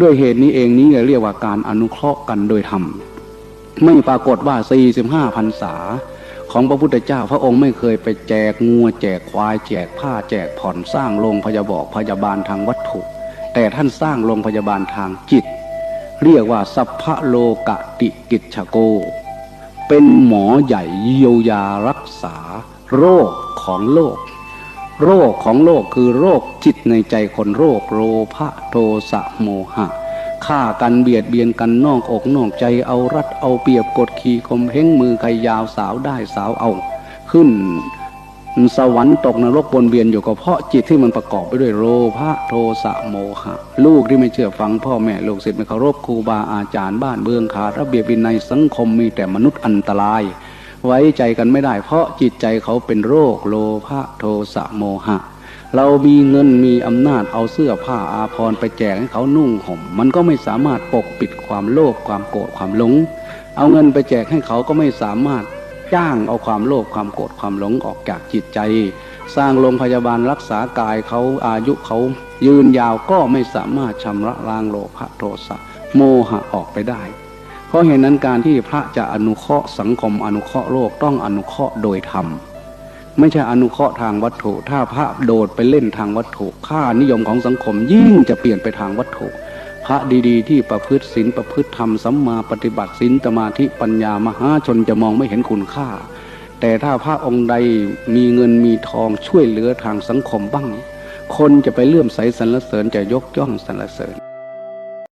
ด้วยเหตุนี้เองนี้เรียกว่าการอนุเคราะห์กันโดยธรรมไม่ปรากฏว่า 45พรรษา ของพระพุทธเจ้าพระองค์ไม่เคยไปแจกงัวแจกควาย แจกผ้าแจกผ่อนสร้างโรงพยาบอกพยาบาลทางวัตถุ แต่ท่านสร้างโรงพยาบาลทางจิต เรียกว่าสัพพะโลกติกิจโก เป็นหมอใหญ่เยียวยารักษา โรคของโลก โรคของโลกคือโรคจิตในใจคนโรคโลภะโทสะโมหะฆ่ากันเบียดเบียนกันนอกอกนอกใจเอารัดเอาเปรียบกดขี่ข่มเหงมือใครยาวสาวได้สาวเอา ขึ้น สวรรค์ตกนรกวนเวียนอยู่ก็เพราะจิตที่มันประกอบไปด้วยโลภะโทสะโมหะ ลูกที่ไม่เชื่อฟังพ่อแม่ลูกศิษย์ไม่เคารพครูบาอาจารย์บ้านเบืองขาดระเบียบวินัยสังคมมีแต่มนุษย์อันตราย ไว้ใจกันไม่ได้ เพราะจิตใจเขาเป็นโรคโลภะโทสะโมหะ เรามีเงินมีอำนาจเอาเสื้อผ้าอาภรณ์ไปแจกให้เขานุ่งห่ม มันก็ไม่สามารถปกปิดความโลภความโกรธความหลง เอาเงินไปแจกให้เขาก็ไม่สามารถจ้างเอาความโลภความโกรธความหลงออกจากจิตใจ สร้างโรงพยาบาลรักษากายเขาอายุเขายืนยาวก็ไม่สามารถชำระล้างโลภะโทสะโมหะออกไปได้ ราะเหตุนั้นการที่พระจะอนุเคราะห์สังคมอนุเคราะห์โลกต้องอนุเคราะห์โดยธรรมไม่ใช่อนุเคราะห์ทางวัตถุ ถ้าพระโดดไปเล่นทางวัตถุ ค่านิยมของสังคมยิ่งจะเปลี่ยนไปทางวัตถุ พระดีๆ ที่ประพฤติศีลประพฤติธรรมสัมมาปฏิบัติศีลสมาธิปัญญามหาชนจะมองไม่เห็นคุณค่า แต่ถ้าพระองค์ใดมีเงินมีทองช่วยเหลือทางสังคมบ้าง คนจะไปเลื่อมใสสรรเสริญจะยกย่องสรรเสริญ